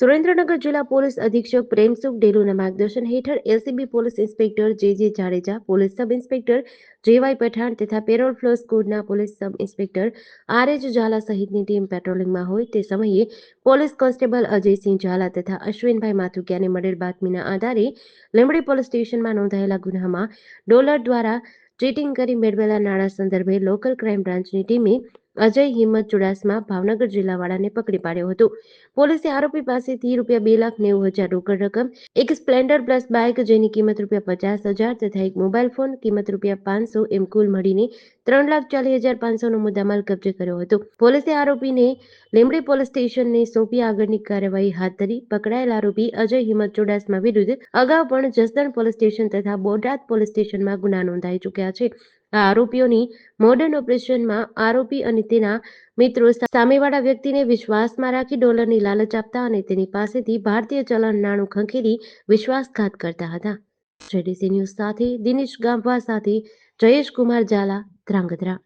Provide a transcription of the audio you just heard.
સુરેન્દ્રનગર જિલ્લા પોલીસ અધિક્ષક પ્રેમસુખ ડેલુના માર્ગદર્શન હેઠળ LCB police inspector J J Jadeja, police sub inspector J Y Pathan તથા parole furlough સ્કવોડના police sub inspector R H Jhala સહિતની team પેટ્રોલિંગમાં હોય તે સમયે પોલીસ કોન્સ્ટેબલ અજયસિંહ ઝાલા તથા અશ્વિનભાઈ માથુકિયાને મળેલ બાતમીના આધારે લીંબડી પોલીસ સ્ટેશનમાં નોંધાયેલા ગુનામાં ડોલર દ્વારા ચીટિંગ કરી મેળવેલા નાણાં સંદર્ભે લોકલ ક્રાઇમ બ્રાન્ચની ટીમે અજય હિંમત ચુડાસમા ભાવનગર જિલ્લાવાળાને પકડી પાડ્યો હતો. પોલીસે આરોપી પાસેથી રૂપિયા બે લાખ નેવું હજાર રોકડ રકમ, એક સ્પ્લેન્ડર પ્લસ બાઇક જેની કિંમત રૂપિયા પચાસ હજાર તથા એક મોબાઈલ ફોન કિંમત રૂપિયા પાંચસો એમ કુલ મળીને ત્રણ લાખ ચાલીસ હજાર પાંચસોનો મુદ્દામાલ કબજે કર્યો હતો. પોલીસે આરોપીને લીંબડી પોલીસ સ્ટેશનને સોંપી આગળની કાર્યવાહી હાથ ધરી પકડાયેલ આરોપી અજય હિંમત ચુડાસમા વિરુદ્ધ અગાઉ પણ જસદણ પોલીસ સ્ટેશન તથા બોટાદ પોલીસ સ્ટેશનમાં ગુના નોંધાઈ ચૂક્યા છે. આ આરોપીઓની મોડર્ન ઓપરેશનમાં આરોપી અને તેના મિત્રો સામેવાળા વ્યક્તિને વિશ્વાસમાં રાખી ડોલરની લાલચ આપતા અને તેની પાસેથી ભારતીય ચલણ નાણું ખંખેરી વિશ્વાસઘાત કરતા હતા. જેડીસી ન્યૂઝ સાથે દિનેશ ગામવા સાથે જયેશ કુમાર ઝાલા ધ્રાંગધ્રા.